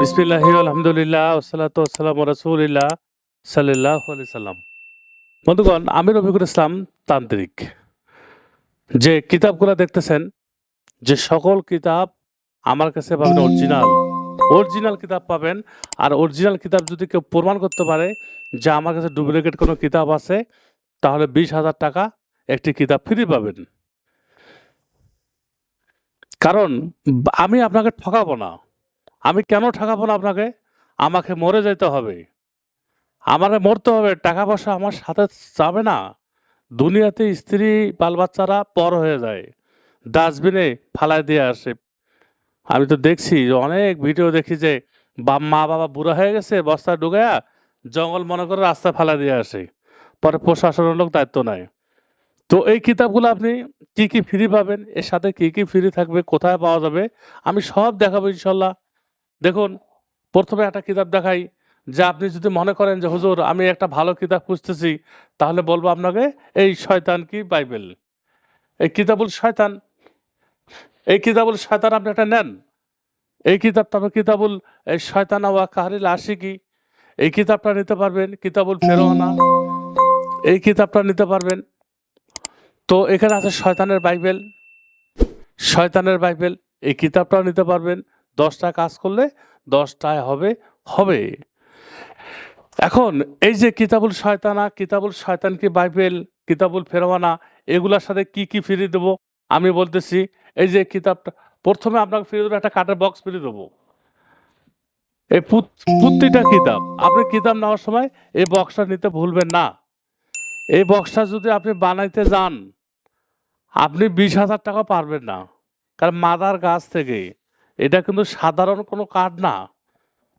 বিসমিল্লাহি আলহামদুলিল্লাহ ওসালাত ওসালাম রসুলিল্লাহ সাল্লাহ সাল্লাম। বন্ধুগণ, আমি রফিকুল ইসলাম তান্ত্রিক। যে কিতাবগুলো দেখতেছেন, যে সকল কিতাব আমার কাছে পাবেন অরিজিনাল। অরিজিনাল কিতাব পাবেন, আর অরিজিনাল কিতাব যদি কেউ প্রমাণ করতে পারে যে আমার কাছে ডুপ্লিকেট কোনো কিতাব আছে, তাহলে বিশ হাজার টাকা একটি কিতাব ফ্রি পাবেন। কারণ, আমি আপনাকে ঠকাবো না। আমি কেন ঠকাবো না আপনাকে? আমাকে মরে যেতে হবে। আমাকে মরতে হবে টাকা পয়সা আমার সাথে যাবে না। দুনিয়াতে স্ত্রী বাল বাচ্চারা পর হয়ে যায়। ডাস্টবিনে ফালাই দিয়ে আসে। আমি তো দেখছি অনেক ভিডিও দেখি যে বা মা, বাবা বুড়া হয়ে গেছে বস্তা ঢুকায়া জঙ্গল মনে করে রাস্তা ফালা দিয়ে আসে। পরে প্রশাসনের লোক দায়িত্ব নেয়। তো এই কিতাবগুলো আপনি কি কি ফ্রি পাবেন? এর সাথে কি কি ফ্রি থাকবে? কোথায় পাওয়া যাবে? আমি সব দেখাবো ইনশাল্লাহ। দেখুন, প্রথমে একটা কিতাব দেখাই, যে আপনি যদি মনে করেন যে, হুজুর, আমি একটা ভালো কিতাব খুঁজতেছি, তাহলে বলব আপনাকে এই শয়তান কি বাইবেল? এই কিতাবুল শয়তান, এই কিতাবুল শয়তান আপনি একটা নেন। এই কিতাবটা আপনি কিতাবুল, এই শয়তান ওয়া কাহারিল আশিকি। এই কিতাবটা নিতে পারবেন কিতাবুল ফেরোয়ানা এই কিতাবটা নিতে পারবেন। তো এখানে আছে শয়তানের বাইবেল শয়তানের বাইবেল, এই কিতাবটাও নিতে পারবেন। দশটা কাজ করলে দশটায় হবে হবে। এখন এই যে কিতাবুল শয়তানা, কিতাবুল শয়তান কি বাইবেল, কিতাবুল ফেরওয়ানা এগুলোর সাথে কি কি ফ্রি দেবো? আমি বলতেছি, এই যে কিতাবটা, প্রথমে আপনাকে ফ্রি দেবো, একটা কাঠের বক্স ফ্রি দেবো। এই প্রতিটা কিতাব, আপনি কিতাব নেওয়ার সময় এই বক্সটা নিতে ভুলবেন না। এই বক্সটা যদি আপনি বানাইতে যান, আপনি বিশ হাজার টাকা পারবেন না। কারণ মাদার গাছ থেকে এটা কিন্তু সাধারণ কোনো কাঠ না।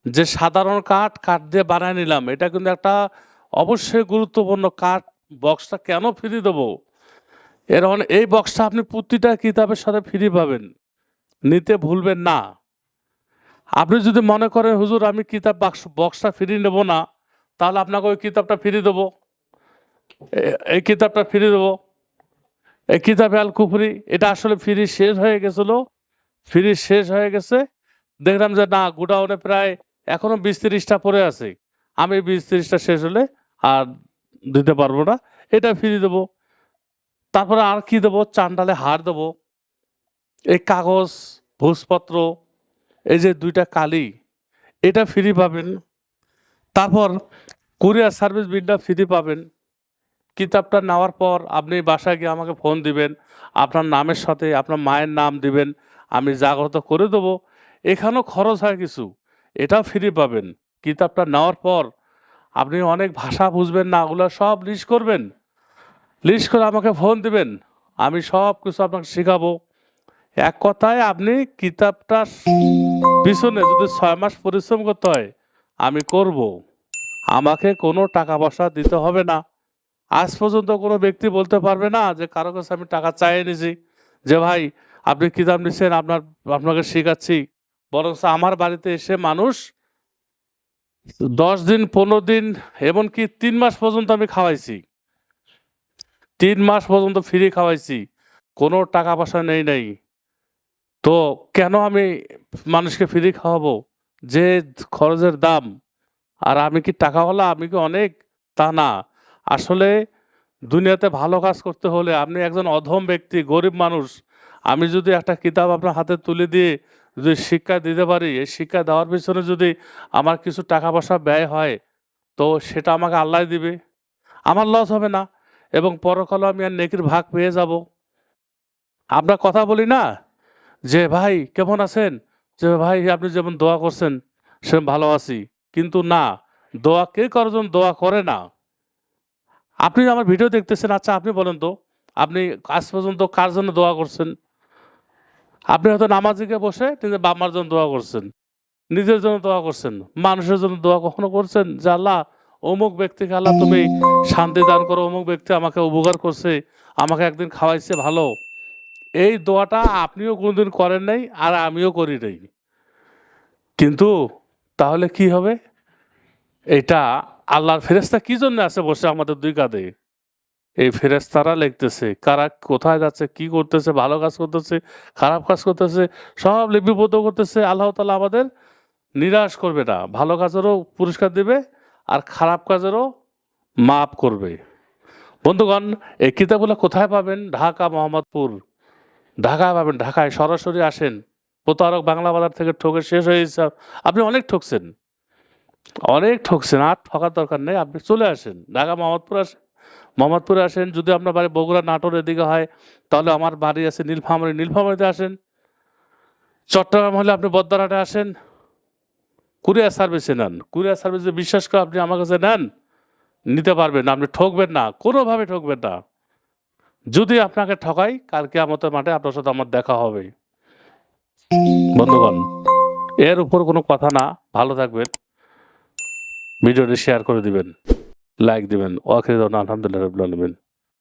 যে সাধারণ কাঠ কাঠ দিয়ে বানায় নিলাম, এটা কিন্তু একটা অবশ্যই গুরুত্বপূর্ণ কাঠ। বক্সটা কেন ফ্রি দেবো? এর অনে- এই বক্সটা আপনি প্রতিটা কিতাবের সাথে ফ্রি পাবেন। নিতে ভুলবেন না। আপনি যদি মনে করেন, হুজুর, আমি কিতাব বাক্স, বক্সটা ফ্রি নেব না, তাহলে আপনাকে ওই কিতাবটা ফ্রি দেবো। এই কিতাবটা ফ্রি দেবো। এই কিতাবে আল কুফরি এটা আসলে ফ্রি শেষ হয়ে গেছিল। ফ্রি শেষ হয়ে গেছে। দেখলাম যে না, গোডাউনে প্রায় এখনও বিশ তিরিশটা পড়ে আছে। আমি বিশ তিরিশটা শেষ হলে আর দিতে পারব না। এটা ফ্রি দেবো। তারপরে আর কি দেবো? চান্ডালে হার দেবো। এই কাগজ, ভোজপত্র, এই যে দুইটা কালি, এটা ফ্রি পাবেন। তারপর কুরিয়ার সার্ভিস বিলটা ফ্রি পাবেন। কিতাবটা নেওয়ার পর আপনি বাসায় গিয়ে আমাকে ফোন দিবেন, আপনার নামের সাথে আপনার মায়ের নাম দিবেন, আমি জাগ্রত করে দেবো। এখানেও খরচ হয় কিছু এটাও ফ্রি পাবেন। কিতাবটা নেওয়ার পর আপনি অনেক ভাষা বুঝবেন না, ওগুলো সব লিস্ট করবেন। লিস্ট করে আমাকে ফোন দিবেন, আমি সব কিছু আপনাকে শেখাবো। এক কথায় আপনি কিতাবটা পিছনে যদি ছয় মাস পরিশ্রম করতে হয়, আমি করব। আমাকে কোনো টাকা পয়সা দিতে হবে না। আজ পর্যন্ত কোনো ব্যক্তি বলতে পারবে না যে কারও কাছে আমি টাকা চাইয়ে নিছি যে ভাই, আপনি কিতাব নিচ্ছেন আপনার, আপনাকে শেখাচ্ছি। বরং আমার বাড়িতে এসে মানুষ দশ দিন, পনেরো দিন, এমনকি তিন মাস পর্যন্ত আমি খাওয়াইছি। তিন মাস পর্যন্ত ফ্রি খাওয়াইছি। কোনো টাকা পয়সা নেই, নাই। তো কেন আমি মানুষকে ফ্রি খাওয়াবো? যে খরচের দাম। আর আমি কি টাকাওয়ালা? আমি কি অনেক? তা না। আসলে দুনিয়াতে ভালো কাজ করতে হলে আপনি একজন অধম ব্যক্তি, গরিব মানুষ। আমি যদি একটা কিতাব আপনার হাতে তুলে দিয়ে যদি শিক্ষা দিতে পারি, এই শিক্ষা দেওয়ার পিছনে যদি আমার কিছু টাকা পয়সা ব্যয় হয়, তো সেটা আমাকে আল্লাহ দিবে। আমার লস হবে না এবং পরকালে আমি আর নেকির ভাগ পেয়ে যাব। আমরা কথা বলি না যে, ভাই, কেমন আছেন? যে, ভাই, আপনি যেমন দোয়া করছেন সে ভালো আছি। কিন্তু না, দোয়া কে করার দোয়া করে না। আপনি আমার ভিডিও দেখতেছেন আচ্ছা আপনি বলেন তো, আপনি আজ পর্যন্ত কার জন্য দোয়া করছেন? আপনি হয়তো নামাজিকে বসে নিজের বাবার জন্য দোয়া করছেন, নিজের জন্য দোয়া করছেন, মানুষের জন্য দোয়া কখনো করছেন? যে আল্লাহ, অমুক ব্যক্তিকে আল্লাহ তুমি শান্তি দান করো, অমুক ব্যক্তি আমাকে উপকার করছে, আমাকে একদিন খাওয়াইছে ভালো। এই দোয়াটা আপনিও কোনোদিন করেন নাই আর আমিও করি নাই। কিন্তু তাহলে কি হবে? এটা আল্লাহর ফেরেস্তা কি জন্য আছে বসে আমাদের দুই কাঁধে? এই ফেরেস্তারা লিখতেছে, কারা কোথায় যাচ্ছে, কি করতেছে, ভালো কাজ করতেছে, খারাপ কাজ করতেছে, সব লিপিবদ্ধ করতেছে, আল্লাহ তালা আমাদের নিরাশ করবে না। ভালো কাজেরও পুরস্কার দেবে আর খারাপ কাজেরও মাপ করবে। বন্ধুগণ, এই কিতাবগুলো কোথায় পাবেন? ঢাকা, মোহাম্মদপুর। ঢাকায় পাবেন, ঢাকায় সরাসরি আসেন। প্রতারক বাংলা বাজার থেকে ঠকে শেষ হয়ে আপনি অনেক ঠকছেন। অনেক ঠকছেন, আর ঠকার দরকার নেই। আপনি চলে আসেন, ঢাকা মোহাম্মদপুর আসেন মোহাম্মদপুরে আসেন, যদি আপনার বাড়ি বগুড়া নাটোর এদিকে হয়, তাহলে আমার বাড়ি আছে নীলফামারী। নীলফামারীতে আসেন, চট্টগ্রাম হলে আপনি বদ্দারহাটে আসেন, কুরিয়ার সার্ভিসে নেন। কুরিয়ার সার্ভিসে বিশ্বাস করে আপনি আমার কাছে নেন, নিতে পারবেন না, আপনি ঠকবেন না, কোনোভাবে ঠকবেন না। যদি আপনাকে ঠকাই কালকে আমাদের মাঠে আপনার সাথে আমার দেখা হবে। বন্ধুগণ, এর উপর কোনো কথা না। ভালো থাকবেন। ভিডিওটি শেয়ার করে দিবেন লাইক দিবেন ওয়াকিদ আলহামদুলিল্লাহ রবিন